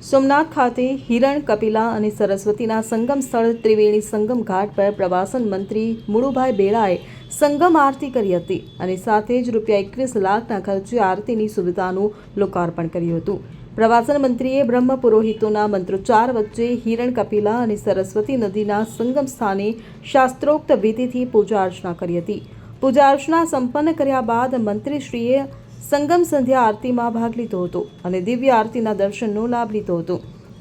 સોમનાથ ખાતે હિરણ, કપિલા અને સરસ્વતીના સંગમ સ્થળ ત્રિવેણી સંગમ ઘાટ પર પ્રવાસન મંત્રી મુળુભાઈ બેડાએ સંગમ આરતી કરી હતી અને સાથે જ રૂપિયા એકવીસ લાખના ખર્ચે આરતીની સુવિધાનું લોકાર્પણ કર્યું હતું. પ્રવાસન મંત્રીએ બ્રહ્મ પુરોહિતોના મંત્રોચ્ચાર વચ્ચે હિરણ, કપિલા અને સરસ્વતી નદીના સંગમ સ્થાને શાસ્ત્રોક્ત વિધિથી પૂજા અર્ચના કરી હતી. પૂજા અર્ચના સંપન્ન કર્યા બાદ મંત્રીશ્રીએ સંગમ સંધ્યા આરતીમાં ભાગ લીધો હતો અને દિવ્ય આરતીના દર્શનનો લાભ લીધો હતો.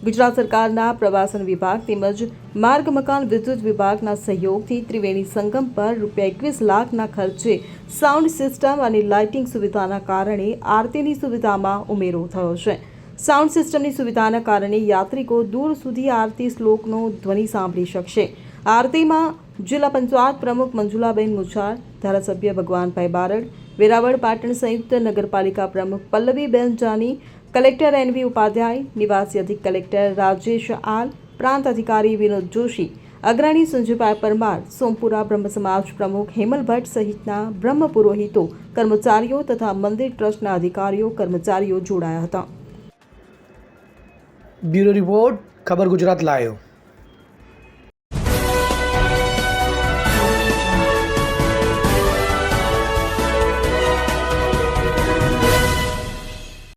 ગુજરાત સરકારના પ્રવાસન વિભાગ તેમજ માર્ગ મકાન વિદ્યુત વિભાગના સહયોગથી ત્રિવેણી સંગમ પર રૂપિયા એકવીસ લાખના ખર્ચે સાઉન્ડ સિસ્ટમ અને લાઇટિંગ સુવિધાના કારણે આરતીની સુવિધામાં ઉમેરો થયો છે. સાઉન્ડ સિસ્ટમની સુવિધાના કારણે યાત્રિકો દૂર સુધી આરતી શ્લોકનો ધ્વનિ સાંભળી શકશે. આરતીમાં જિલ્લા પંચાયત પ્રમુખ મંજુલાબેન મુછાર, ધારાસભ્ય ભગવાનભાઈ બારડ વેરાવળ પાટણ સંયુક્ત નગરપાલિકા પ્રમુખ પલ્લવીબેન જાની, કલેક્ટર એનવી ઉપાધ્યાય, નિવાસી અધિક કલેક્ટર રાજેશ આલ, પ્રાંત અધિકારી વિનોદ જોશી, અગ્રણી સંજયભાઈ પરમાર, સોમપુરા બ્રહ્મ સમાજ પ્રમુખ હેમલ ભટ્ટ સહિતના બ્રહ્મ પુરોહિતો, કર્મચારીઓ તથા મંદિર ટ્રસ્ટના અધિકારીઓ, કર્મચારીઓ જોડાયા હતા. બ્યુરો રિપોર્ટ, ખબર ગુજરાત લાયો.